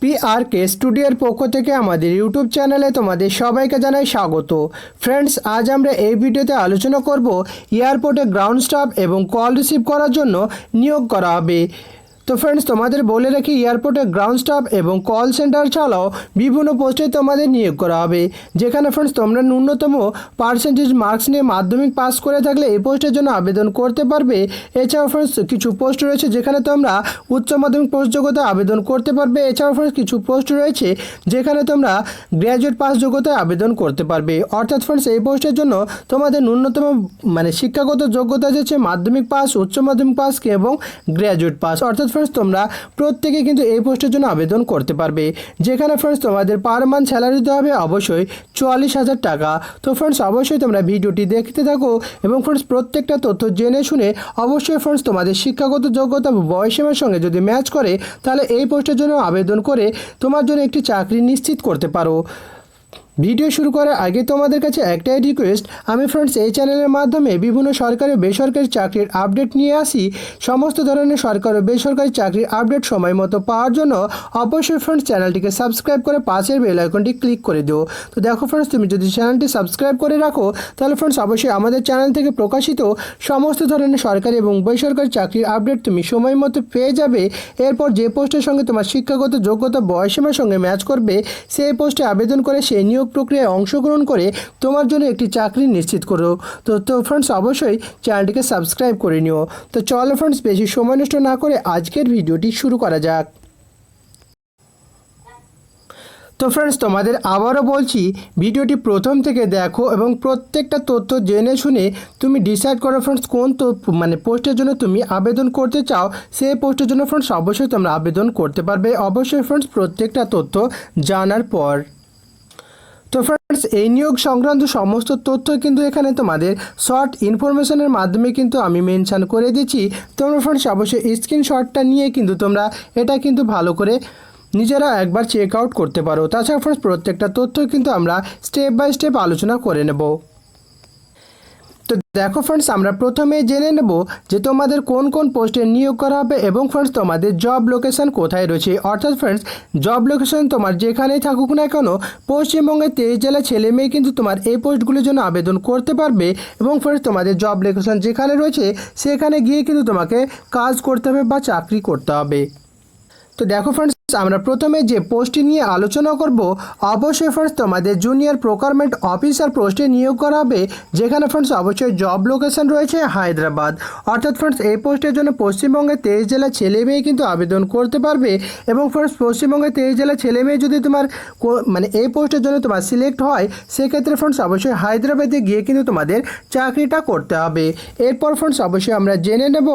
P R কে স্টুডিওর পক্ষ থেকে আমাদের ইউটিউব চ্যানেলে তোমাদের সবাইকে জানাই স্বাগত। ফ্রেন্ডস আজ আমরা এই ভিডিওতে আলোচনা করব এয়ারপোর্টে গ্রাউন্ড স্টাফ এবং কল রিসিভ করার জন্য নিয়োগ করা হবে। তো ফ্রেন্ডস তোমাদের বলে রাখি এয়ারপোর্টে গ্রাউন্ড স্টাফ এবং কল সেন্টার ছাড়াও বিভিন্ন পোস্টে তোমাদের নিয়োগ করা হবে। যেখানে ফ্রেন্ডস তোমরা ন্যূনতম পার্সেন্টেজ মার্কস নিয়ে মাধ্যমিক পাস করে থাকলে এই পোস্টের জন্য আবেদন করতে পারবে। এছাড়াও ফ্রেন্ডস কিছু পোস্ট রয়েছে যেখানে তোমরা উচ্চ মাধ্যমিক পোস্ট যোগ্যতা আবেদন করতে পারবে। এছাড়াও ফ্রেন্ডস কিছু পোস্ট রয়েছে যেখানে তোমরা গ্র্যাজুয়েট পাস যোগ্যতায় আবেদন করতে পারবে। অর্থাৎ ফ্রেন্ডস এই পোস্টের জন্য তোমাদের ন্যূনতম মানে শিক্ষাগত যোগ্যতা হচ্ছে মাধ্যমিক পাস উচ্চ মাধ্যমিক পাস এবং গ্র্যাজুয়েট পাস অর্থাৎ ফ্রেন্ডস তোমরা প্রত্যেকে কিন্তু এই পোস্টের জন্য আবেদন করতে পারবে। যেখানে ফ্রেন্ডস তোমাদের পার মান্থ স্যালারি দিতে হবে, অবশ্যই চুয়াল্লিশ হাজার টাকা। তো ফ্রেন্ডস অবশ্যই তোমরা ভিডিওটি দেখতে থাকো এবং ফ্রেন্ডস প্রত্যেকটা তথ্য জেনে শুনে অবশ্যই ফ্রেন্ডস তোমাদের শিক্ষাগত যোগ্যতা বয়সীমার সঙ্গে যদি ম্যাচ করে, তাহলে এই পোস্টের জন্য আবেদন করে তোমার জন্য একটি চাকরি নিশ্চিত করতে পারো। ভিডিও শুরু করার আগে তোমাদের কাছে একটাই রিকোয়েস্ট আমি ফ্রেন্ডস এই চ্যানেলের মাধ্যমে বিভিন্ন সরকারি বেসরকারি চাকরির আপডেট নিয়ে আসি। সমস্ত ধরনের সরকার ও বেসরকারি চাকরির আপডেট সময় মতো পাওয়ার জন্য অবশ্যই ফ্রেন্ডস চ্যানেলটিকে সাবস্ক্রাইব করে পাশের বেল আইকনটি ক্লিক করে দিও। তো দেখো ফ্রেন্ডস তুমি যদি চ্যানেলটি সাবস্ক্রাইব করে রাখো, তাহলে ফ্রেন্ডস অবশ্যই আমাদের চ্যানেল থেকে প্রকাশিত সমস্ত ধরনের সরকারি এবং বেসরকারি চাকরির আপডেট তুমি সময় মতো পেয়ে যাবে। এরপর যে পোস্টের সঙ্গে তোমার শিক্ষাগত যোগ্যতা বয়সীমার সঙ্গে ম্যাচ করবে, সেই পোস্টে আবেদন করে সেই নিয়োগ প্রক্রিয়ায় অংশগ্রহণ করে তোমার জন্য একটি চাকরি নিশ্চিত করো। তো তো ফ্রেন্ডস অবশ্যই চ্যানেলটিকে সাবস্ক্রাইব করে নিও। তো চলো ফ্রেন্ডস বেশি সময় নষ্ট না করে আজকের ভিডিওটি শুরু করা যাক। তো ফ্রেন্ডস তোমাদের আবারও বলছি ভিডিওটি প্রথম থেকে দেখো এবং প্রত্যেকটা তথ্য জেনে শুনে তুমি ডিসাইড করো ফ্রেন্ডস কোন তো মানে পোস্টের জন্য তুমি আবেদন করতে চাও, সেই পোস্টের জন্য ফ্রেন্ডস অবশ্যই তোমরা আবেদন করতে পারবে। অবশ্যই ফ্রেন্ডস প্রত্যেকটা তথ্য জানার পর। তো ফ্রেন্ডস এই নিয়োগ সংক্রান্ত সমস্ত তথ্য কিন্তু এখানে তোমাদের শর্ট ইনফরমেশনের মাধ্যমে কিন্তু আমি মেনশান করে দিচ্ছি। তোমরা ফ্রেন্ডস অবশ্যই স্ক্রিনশটটা নিয়ে কিন্তু তোমরা এটা কিন্তু ভালো করে নিজেরা একবার চেক আউট করতে পারো। তাছাড়া ফ্রেন্ডস প্রত্যেকটা তথ্য কিন্তু আমরা স্টেপ বাই স্টেপ আলোচনা করে নেব। তো দেখো ফ্রেন্ডস আমরা প্রথমে জেনে নেব যে তোমাদের কোন কোন পোস্টে নিয়োগ করা হবে এবং ফ্রেন্ডস তোমাদের জব লোকেশন কোথায় রয়েছে। অর্থাৎ ফ্রেন্ডস জব লোকেশন তোমার যেখানেই থাকুক না কেন পশ্চিমবঙ্গের তেইশ জেলা ছেলে মেয়ে কিন্তু তোমার এই পোস্টগুলির জন্য আবেদন করতে পারবে এবং ফ্রেন্ডস তোমাদের জব লোকেশন যেখানে রয়েছে, সেখানে গিয়ে কিন্তু তোমাকে কাজ করতে হবে বা চাকরি করতে হবে। তো দেখো ফ্রেন্ডস আমরা প্রথমে যে পোস্টটি নিয়ে আলোচনা করব, অবশ্যই ফ্রেন্ডস তোমাদের জুনিয়র প্রকারমেন্ট অফিসার পোস্টে নিয়োগ করা হবে, যেখানে ফ্রেন্ডস অবশ্যই জব লোকেশন রয়েছে হায়দ্রাবাদ। অর্থাৎ ফ্রেন্ডস এই পোস্টের জন্য পশ্চিমবঙ্গের তেইশ জেলার ছেলে মেয়ে কিন্তু আবেদন করতে পারবে এবং ফ্রেন্ডস পশ্চিমবঙ্গের তেইশ জেলার ছেলে মেয়ে যদি তোমার মানে এই পোস্টের জন্য তোমার সিলেক্ট হয়, সেক্ষেত্রে ফ্রেন্ডস অবশ্যই হায়দ্রাবাদে গিয়ে কিন্তু তোমাদের চাকরিটা করতে হবে। এরপর ফ্রেন্ডস অবশ্যই আমরা জেনে নেব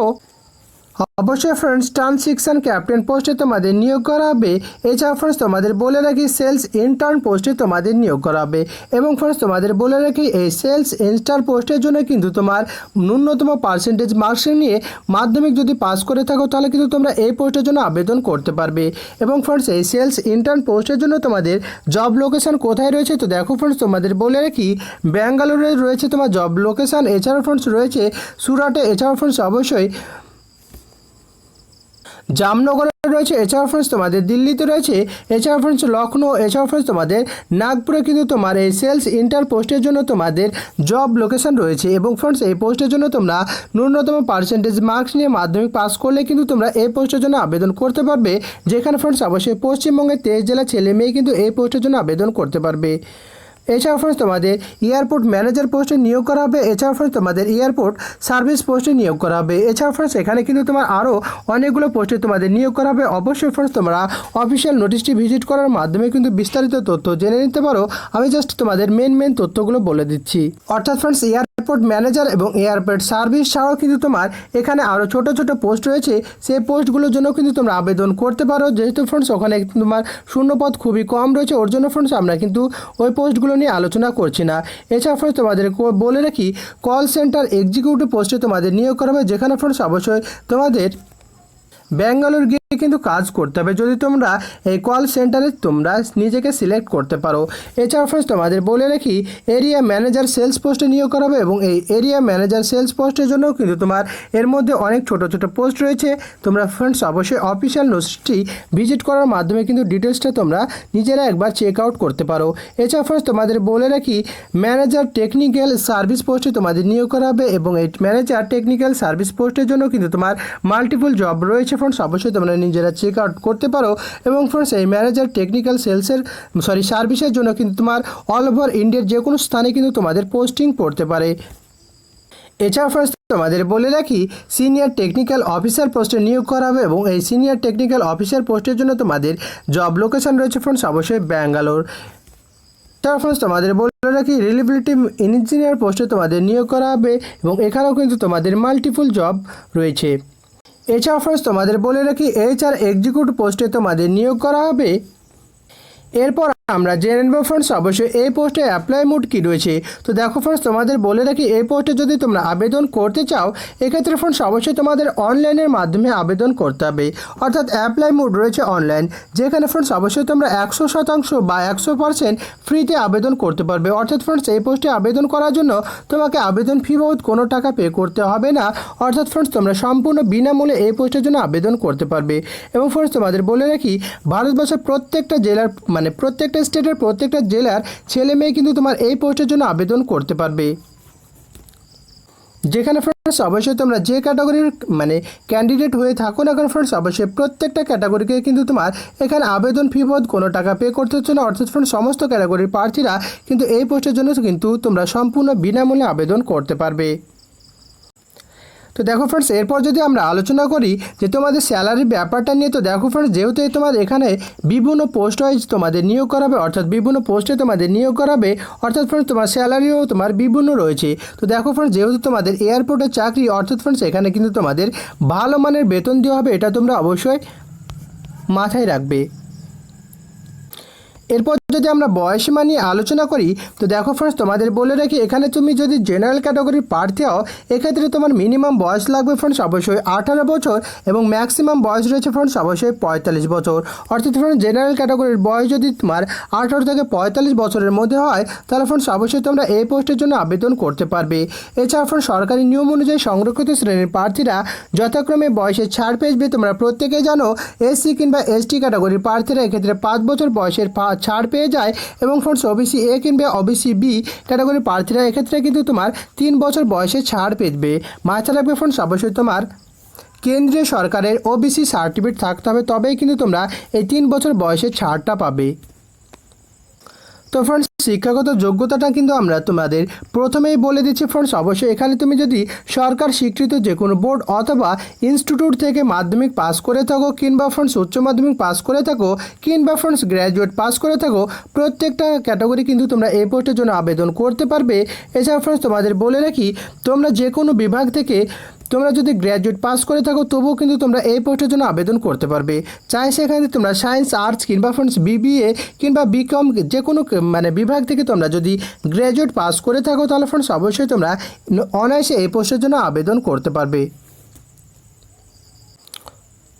অবশ্যই ফ্রেন্ডস টার্ন ট্রান্সিকশন ক্যাপ্টেন পোস্টে তোমাদের নিয়োগ করা হবে এছাড়া ফ্রেন্ডস তোমাদের বলে রাখি সেলস ইন্টার্ন পোস্টে তোমাদের নিয়োগ করা হবে এবং ফ্রেন্ডস তোমাদের বলে রাখি, এই সেলস ইন্টার্ন পোস্টের জন্য কিন্তু তোমার ন্যূনতম পার্সেন্টেজ মার্কস নিয়ে মাধ্যমিক যদি পাস করে থাকো, তাহলে কিন্তু তোমরা এই পোস্টের জন্য আবেদন করতে পারবে। এবং ফ্রেন্ডস এই সেলস ইন্টার্ন পোস্টের জন্য তোমাদের জব লোকেশন কোথায় রয়েছে? তো দেখো ফ্রেন্ডস তোমাদের বলে রাখি, ব্যাঙ্গালোরে রয়েছে তোমার জব লোকেশান এছাড়াও ফ্রেন্ডস রয়েছে সুরাটে। এছাড়াও ফ্রেন্ডস অবশ্যই জামনগরে রয়েছে এছাড়াও ফ্রেন্ডস তোমাদের দিল্লিতে রয়েছে এছাড়াও ফ্রেন্ডস লখনৌ এছাড়াও ফ্রেন্ডস তোমাদের নাগপুরে কিন্তু তোমার এই সেলস ইন্টার পোস্টের জন্য তোমাদের জব লোকেশন রয়েছে এবং ফ্রেন্ডস এই পোস্টের জন্য তোমরা ন্যূনতম পার্সেন্টেজ মার্কস নিয়ে মাধ্যমিক পাস করলে কিন্তু তোমরা এই পোস্টের জন্য আবেদন করতে পারবে। যেখানে ফ্রেন্ডস অবশ্যই পশ্চিমবঙ্গের তেইশ জেলা ছেলে মেয়ে কিন্তু এই পোস্টের জন্য আবেদন করতে পারবে। এছাড়াও ফ্রেন্ডস তোমাদের এয়ারপোর্ট ম্যানেজার পোস্টে নিয়োগ করা হবে, এছাড়াও ফ্রেন্ডস তোমাদের এয়ারপোর্ট সার্ভিস পোস্টে নিয়োগ করা হবে। এছাড়াও ফ্রেন্ডস এখানে কিন্তু তোমার আরও অনেকগুলো পোস্টে তোমাদের নিয়োগ করা হবে। অবশ্যই ফ্রেন্ডস তোমরা অফিসিয়াল নোটিশটি ভিজিট করার মাধ্যমে কিন্তু বিস্তারিত তথ্য জেনে নিতে পারো। আমি জাস্ট তোমাদের মেন মেন তথ্যগুলো বলে দিচ্ছি। অর্থাৎ ফ্রেন্ডস এয়ারপোর্ট ম্যানেজার এবং এয়ারপোর্ট সার্ভিস ছাড়াও কিন্তু তোমার এখানে আরও ছোট ছোট পোস্ট রয়েছে। সেই পোস্টগুলোর জন্য কিন্তু তোমরা আবেদন করতে পারো। যেহেতু ফ্রেন্ডস ওখানে তোমার শূন্যপদ খুবই কম রয়েছে। ওর জন্য ফ্রেন্ডস আমরা কিন্তু ওই পোস্টগুলো নিয়ে আলোচনা করছি না। এছাড়া ফ্রেন্ডস তোমাদের বলে রাখি কল সেন্টার এক্সিকিউটিভ পোস্টে তোমাদের নিয়োগ করা হবে। যেখানে ফ্রেন্ডস অবশ্যই তোমাদের ব্যাঙ্গালোর কিন্তু কাজ করতে হবে। যদি তোমরা এই কল সেন্টারে তোমরা নিজেকে সিলেক্ট করতে পারো। এছাড়া ফ্রেন্ডস তোমাদের বলে রাখি এরিয়া ম্যানেজার সেলস পোস্টে নিয়োগ করা হবে এবং এই এরিয়া ম্যানেজার সেলস পোস্টের জন্য কিন্তু তোমার এর মধ্যে অনেক ছোট ছোট পোস্ট রয়েছে। তোমরা ফ্রেন্ডস অবশ্যই অফিসিয়াল নোটসটি ভিজিট করার মাধ্যমে কিন্তু ডিটেলসটা তোমরা নিজেরা একবার চেক আউট করতে পারো। এছাড়া ফ্রেন্ডস তোমাদের বলে রাখি ম্যানেজার টেকনিক্যাল সার্ভিস পোস্টে তোমাদের নিয়োগ করা হবে এবং এই ম্যানেজার টেকনিক্যাল সার্ভিস পোস্টের জন্য কিন্তু তোমার মাল্টিপল জব রয়েছে। ফ্রেন্ডস অবশ্যই তোমরা নিজেরা চেক আউট করতে পারো। এবং ফ্রেন্ডস এই ম্যানেজার টেকনিক্যাল সেলসের সরি সার্ভিসের জন্য কিন্তু তোমার অল ওভার ইন্ডিয়ার যে কোনো স্থানে কিন্তু তোমাদের পোস্টিং পড়তে পারে। এছাড়া ফ্রেন্ডস তোমাদের বলে রাখি সিনিয়র টেকনিক্যাল অফিসার পোস্টে নিয়োগ করা হবে এবং এই সিনিয়র টেকনিক্যাল অফিসার পোস্টের জন্য তোমাদের জব লোকেশন রয়েছে ফ্রেন্ডস অবশ্যই ব্যাঙ্গালোর। তার ফ্রেন্ডস তোমাদের বলে রাখি রিলিবিলিটি ইঞ্জিনিয়ার পোস্টে তোমাদের নিয়োগ করা হবে এবং এখানেও কিন্তু তোমাদের মাল্টিপুল জব রয়েছে। এছাড়া ফ্রেন্ডস তোমাদের বলে রাখি এইচআর এক্সিকিউটিভ পোস্টে তোমাদের নিয়োগ করা হবে। এরপর আমরা জেনে নেব ফ্রেন্ডস অবশ্যই এই পোস্টে অ্যাপ্লাই মোড কী রয়েছে। তো দেখো ফ্রেন্ডস তোমাদের বলে রাখি, এই পোস্টে যদি তোমরা আবেদন করতে চাও, এক্ষেত্রে ফ্রেন্ডস অবশ্যই তোমাদের অনলাইনের মাধ্যমে আবেদন করতে হবে। অর্থাৎ অ্যাপ্লাই মোড রয়েছে অনলাইন যেখানে ফ্রেন্ডস অবশ্যই তোমরা একশো শতাংশ বা একশো পার্সেন্ট ফ্রিতে আবেদন করতে পারবে। অর্থাৎ ফ্রেন্ডস এই পোস্টে আবেদন করার জন্য তোমাকে আবেদন ফি বাবদ কোনো টাকা পে করতে হবে না। অর্থাৎ ফ্রেন্ডস তোমরা সম্পূর্ণ বিনামূল্যে এই পোস্টের জন্য আবেদন করতে পারবে। এবং ফ্রেন্ডস তোমাদের বলে রাখি, ভারতবর্ষের প্রত্যেকটা জেলার মানে প্রত্যেকটা স্টেটের প্রত্যেকটা জেলার ছেলে মেয়ে কিন্তু তোমার এই পোস্টের জন্য আবেদন করতে পারবে। যেখানে ফ্রেন্ডস অবশ্যই তোমরা যে ক্যাটাগরির মানে ক্যান্ডিডেট হয়ে থাকো না কেন ফ্রেন্ডস অবশ্যই প্রত্যেকটা ক্যাটাগরিকে কিন্তু তোমার এখানে আবেদন ফি বাবদ কোনো টাকা পে করতে হচ্ছে না। অর্থাৎ ফ্রেন্ডস সমস্ত ক্যাটাগরির প্রার্থীরা কিন্তু এই পোস্টের জন্য কিন্তু তোমরা সম্পূর্ণ বিনামূল্যে আবেদন করতে পারবে। তো দেখো ফ্রেন্ডস এরপর যদি আমরা আলোচনা করি যে তোমাদের স্যালারির ব্যাপারটা নিয়ে, তো দেখো ফ্রেন্ডস যেহেতু তোমার এখানে বিভিন্ন পোস্ট ওয়াইজ তোমাদের নিয়োগ করাবে, অর্থাৎ বিভিন্ন পোস্টে তোমাদের নিয়োগ করাবে, অর্থাৎ ফ্রেন্ডস তোমার স্যালারিও তোমার বিভিন্ন রয়েছে। তো দেখো ফ্রেন্ডস যেহেতু তোমাদের এয়ারপোর্টের চাকরি, অর্থাৎ ফ্রেন্ডস এখানে কিন্তু তোমাদের ভালো মানের বেতন দেওয়া হবে, এটা তোমরা অবশ্যই মাথায় রাখবে। এরপর যদি আমরা বয়সীমা নিয়ে আলোচনা করি, তো দেখো ফ্রেন্ডস তোমাদের বলে রাখি, এখানে তুমি যদি জেনারেল ক্যাটাগরির প্রার্থী হও, এক্ষেত্রে তোমার মিনিমাম বয়স লাগবে ফ্রেন্ডস অবশ্যই আঠারো বছর এবং ম্যাক্সিমাম বয়স রয়েছে ফ্রেন্ডস অবশ্যই পঁয়তাল্লিশ বছর। অর্থাৎ ফ্রেন্ডস জেনারেল ক্যাটাগরির বয়স যদি তোমার আঠারো থেকে পঁয়তাল্লিশ বছরের মধ্যে হয়, তাহলে ফ্রেন্ডস অবশ্যই তোমরা এই পোস্টের জন্য আবেদন করতে পারবে। এছাড়া ফ্রেন্ডস সরকারি নিয়ম অনুযায়ী সংরক্ষিত শ্রেণির প্রার্থীরা যথাক্রমে বয়সে ছাড় পেয়েবে তোমরা প্রত্যেকেই জানো এসসি কিংবা এসটি ক্যাটাগরির প্রার্থীরা এক্ষেত্রে পাঁচ বছর বয়সের ছাড় পেয়ে যায় এবং ফ্রেন্ডস ওবিসি এ কিংবা ওবিসি বি ক্যাটাগরি প্রার্থীরা এক্ষেত্রে কিন্তু তোমার তিন বছর বয়সে ছাড় পেতবে মাথায় রাখবে ফ্রেন্ডস অবশ্যই তোমার। কেন্দ্রীয় সরকারের ওবিসি সার্টিফিকেট থাকতে হবে, তবেই কিন্তু তোমরা এই তিন বছর বয়সে ছাড়টা পাবে। তো ফ্রেন্ডস শিক্ষাগত যোগ্যতাটা কিন্তু আমরা তোমাদের প্রথমেই বলে দিচ্ছি ফ্রেন্ডস অবশ্যই এখানে তুমি যদি সরকার স্বীকৃত যে কোনো বোর্ড অথবা ইনস্টিটিউট থেকে মাধ্যমিক পাস করে থাকো কিংবা ফ্রেন্ডস উচ্চ মাধ্যমিক পাস করে থাকো কিংবা ফ্রেন্ডস গ্র্যাজুয়েট পাস করে থাকো, প্রত্যেকটা ক্যাটাগরি কিন্তু তোমরা এই পোস্টের জন্য আবেদন করতে পারবে। এছাড়া ফ্রেন্ডস তোমাদের বলে রাখি, তোমরা যে কোনো বিভাগ থেকে তোমরা যদি গ্র্যাজুয়েট পাস করে থাকো, তবুও কিন্তু তোমরা এই পোস্টের জন্য আবেদন করতে পারবে। চাই সেখানে তোমরা সায়েন্স আর্টস কিংবা ফ্রেন্ডস বিবিএ কিংবা বিকম যে কোনো মানে বিভাগ থেকে তোমরা যদি গ্র্যাজুয়েট পাস করে থাকো, তাহলে ফ্রেন্ডস অবশ্যই তোমরা অনায়াসে এই পোস্টের জন্য আবেদন করতে পারবে।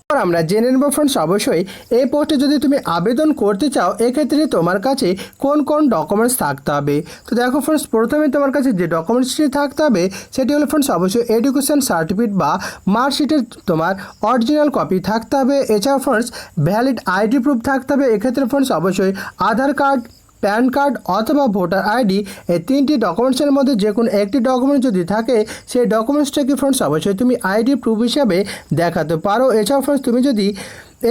আমরা জেনে নেব ফ্রেন্ডস অবশ্যই এই পোস্টে যদি তুমি আবেদন করতে চাও, এক্ষেত্রে তোমার কাছে কোন কোন ডকুমেন্টস থাকতে হবে? তো দেখো ফ্রেন্ডস প্রথমে তোমার কাছে যে ডকুমেন্টসটি থাকতে হবে, সেটি হলো ফ্রেন্ডস অবশ্যই এডুকেশন সার্টিফিকেট বা মার্কশিটের তোমার অরিজিনাল কপি থাকতে হবে। এছাড়াও ফ্রেন্ডস ভ্যালিড আইডি প্রুফ থাকতে হবে। এক্ষেত্রে ফ্রেন্ডস অবশ্যই আধার কার্ড প্যান কার্ড অথবা ভোটার আইডি এই তিনটি ডকুমেন্টসের মধ্যে যে কোনো একটি ডকুমেন্ট যদি থাকে, সেই ডকুমেন্টসটাকে ফ্রেন্ডস অবশ্যই তুমি আইডি প্রুফ হিসাবে দেখাতে পারো। এছাড়াও ফ্রেন্ডস তুমি যদি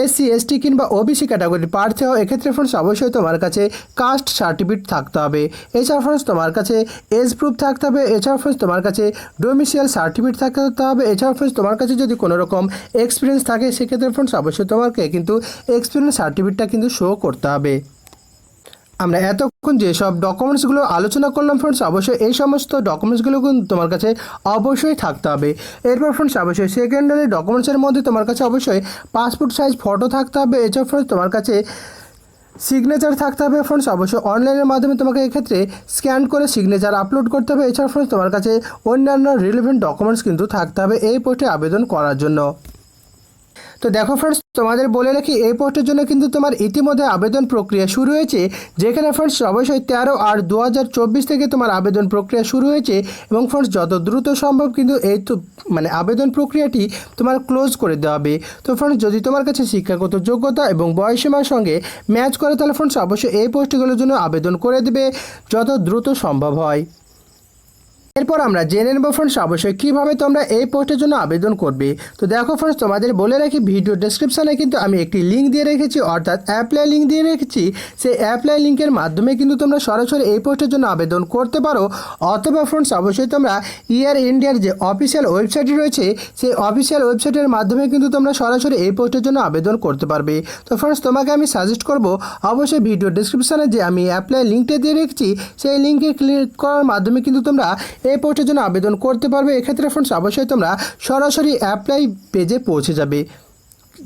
এসসি, এসটি কিংবা ওবিসি ক্যাটাগরি প্রার্থী হও, এক্ষেত্রে ফ্রেন্ডস অবশ্যই তোমার কাছে কাস্ট সার্টিফিকেট থাকতে হবে। এছাড়া ফ্রেন্ডস তোমার কাছে এজ প্রুফ থাকতে হবে এছাড়া ফ্রেন্ডস তোমার কাছে ডোমিসিয়াল সার্টিফিকেট থাকতে হবে এছাড়া ফ্রেন্ডস তোমার কাছে যদি কোনো রকম এক্সপিরিয়েন্স থাকে, সেক্ষেত্রে ফ্রেন্ডস অবশ্যই তোমাকে কিন্তু এক্সপিরিয়েন্স সার্টিফিকেটটা কিন্তু শো করতে হবে। আমরা এতক্ষণ যেসব ডকুমেন্টসগুলো আলোচনা করলাম ফ্রেন্ডস অবশ্যই এই সমস্ত ডকুমেন্টসগুলো কিন্তু তোমার কাছে অবশ্যই থাকতে হবে। এরপর ফ্রেন্ডস অবশ্যই সেকেন্ডারি ডকুমেন্টসের মধ্যে তোমার কাছে অবশ্যই পাসপোর্ট সাইজ ফটো থাকতে হবে। এছাড়া ফ্রেন্ডস তোমার কাছে সিগনেচার থাকতে হবে ফ্রেন্ডস অবশ্যই অনলাইনের মাধ্যমে তোমাকে এক্ষেত্রে স্ক্যান করে সিগনেচার আপলোড করতে হবে। এছাড়া ফ্রেন্ডস তোমার কাছে অন্যান্য রিলেভেন্ট ডকুমেন্টস কিন্তু থাকতে হবে এই পোস্টে আবেদন করার জন্য। তো দেখো ফ্রেন্ডস তোমাদের বলে রাখি, এই পোস্টের জন্য কিন্তু তোমার ইতিমধ্যে আবেদন প্রক্রিয়া শুরু হয়েছে, যেখানে ফ্রেন্ডস অবশ্যই তেরো আর দু হাজার চব্বিশ থেকে তোমার আবেদন প্রক্রিয়া শুরু হয়েছে এবং ফ্রেন্ডস যত দ্রুত সম্ভব কিন্তু এই তো মানে আবেদন প্রক্রিয়াটি তোমার ক্লোজ করে দেওয়া হবে। তো ফ্রেন্ডস যদি তোমার কাছে শিক্ষাগত যোগ্যতা এবং বয়সীমার সঙ্গে ম্যাচ করে, তাহলে ফ্রেন্ডস অবশ্যই এই পোস্টগুলোর জন্য আবেদন করে দেবে, যত দ্রুত সম্ভব হয়। এরপর আমরা জেনে নেব ফ্রেন্ডস অবশ্যই কীভাবে তোমরা এই পোস্টের জন্য আবেদন করবে। তো দেখো ফ্রেন্ডস তোমাদের বলে রাখি ভিডিও ডেসক্রিপশানে কিন্তু আমি একটি লিঙ্ক দিয়ে রেখেছি, অর্থাৎ অ্যাপ্লাই লিঙ্ক দিয়ে রেখেছি। সেই অ্যাপ্লাই লিঙ্কের মাধ্যমে কিন্তু তোমরা সরাসরি এই পোস্টের জন্য আবেদন করতে পারো। অথবা ফ্রেন্ডস অবশ্যই তোমরা ইয়ার ইন্ডিয়ার যে অফিসিয়াল ওয়েবসাইটটি রয়েছে, সেই অফিসিয়াল ওয়েবসাইটের মাধ্যমে কিন্তু তোমরা সরাসরি এই পোস্টের জন্য আবেদন করতে পারবে। তো ফ্রেন্ডস তোমাকে আমি সাজেস্ট করব, অবশ্যই ভিডিও ডেসক্রিপশানে যে আমি অ্যাপ্লাই লিঙ্কটা দিয়ে রেখেছি, সেই লিঙ্কে ক্লিক করার মাধ্যমে কিন্তু তোমরা এই পোস্টের জন্য আবেদন করতে পারবে। এক্ষেত্রে ফ্রেন্ডস অবশ্যই তোমরা সরাসরি অ্যাপ্লাই পেজে পৌঁছে যাবে।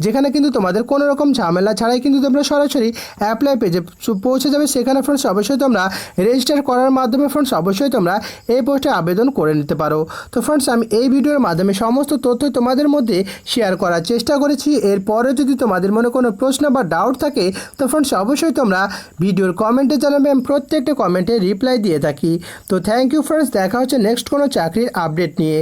যেখানে কিন্তু তোমাদের কোনো রকম ঝামেলা ছাড়াই কিন্তু তোমরা সরাসরি অ্যাপ্লাই পেজে পৌঁছে যাবে। সেখানে ফ্রেন্ডস অবশ্যই তোমরা রেজিস্টার করার মাধ্যমে ফ্রেন্ডস অবশ্যই তোমরা এই পোস্টে আবেদন করে নিতে পারো। তো ফ্রেন্ডস আমি এই ভিডিওর মাধ্যমে সমস্ত তথ্য তোমাদের মধ্যে শেয়ার করার চেষ্টা করেছি। এরপরে যদি তোমাদের মনে কোনো প্রশ্ন বা ডাউট থাকে, তো ফ্রেন্ডস অবশ্যই তোমরা ভিডিওর কমেন্টে জানাবে। আমি প্রত্যেকটা কমেন্টে রিপ্লাই দিয়ে থাকি। তো থ্যাংক ইউ ফ্রেন্ডস দেখা হচ্ছে নেক্সট কোনো চাকরির আপডেট নিয়ে।